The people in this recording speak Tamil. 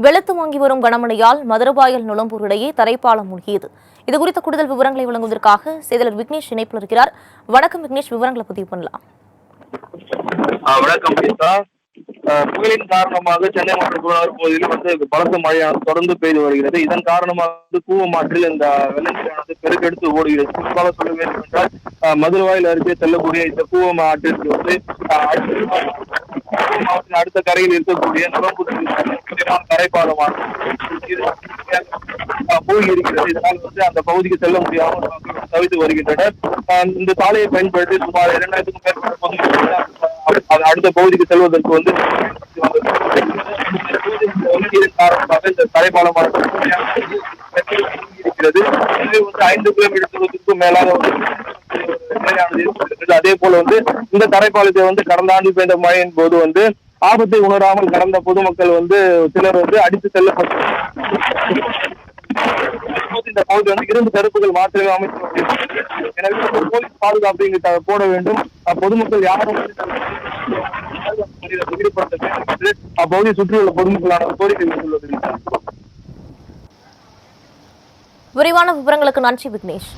வெளுத்து வாங்கி வரும் கனமழையால் மதுரவாயல் நுளம்பூர் இடையே தரைப்பாலம் மூழ்கியது. இது குறித்த கூடுதல் விவரங்களை வழங்குவதற்காக செய்தியாளர் விக்னேஷ் இணைப்பில் இருக்கிறார். வணக்கம் விக்னேஷ் விவரங்களை பதிவு பண்ணலாம். வணக்கம் புயலின் காரணமாக சென்னை மற்றும் புறநகர் பகுதியில் வந்து பலத்த மழையானது தொடர்ந்து பெய்து வருகிறது. இதன் காரணமாக வந்து கூவம் இந்த வெள்ளநீரானது பெருக்கெடுத்து ஓடுகிறது. குறிப்பாக சொல்ல வேண்டும் என்றால் மதுரவாயில் அருகே செல்லக்கூடிய இந்த கூவம் ஆற்றிற்கு வந்து ஆ, அடுத்த அடுத்த கரையில் இருக்கக்கூடிய நுழம்புத்தூர் முக்கியமான தரைப்பாலமானது இது, இருக்கிறது இதனால் வந்து அந்த பகுதிக்கு செல்ல முடியாமல் தவித்து வருகின்றனர். இந்த சாலையை பயன்படுத்தி சுமார் இரண்டாயிரத்துக்கும் மேற்பட்ட பகுதிகள் அடுத்த பகுதிக்கு செல்வதற்கு வந்து காரணமாக இந்த தரைப்பாலமாக இருக்கிறது. இது வந்து ஐந்து கிலோமீட்டர் தூரத்துக்கும் மேலாக நிலையானது அதே போல வந்து இந்த தரைப்பாலத்தை வந்து கடந்த ஆண்டு பெய்த மழையின் போது வந்து ஆபத்தை உணராமல் கடந்த பொதுமக்கள் வந்து சிலர் வந்து அடித்து செல்லப்பட்டு இந்த பகுதி வந்து இரண்டு தடுப்புகள் மாத்திரமே அமைக்கப்பட்டிருக்கிறது எனவே போலீஸ் பாதுகாப்பு இங்கு போட வேண்டும். பொதுமக்கள் யாரும் ஈடுபடுத்த வேண்டும் என்று அப்பகுதியை சுற்றியுள்ள பொதுமக்களான கோரிக்கை விடுத்துள்ளது. விரிவான விவரங்களுக்கு நன்றி விக்னேஷ்.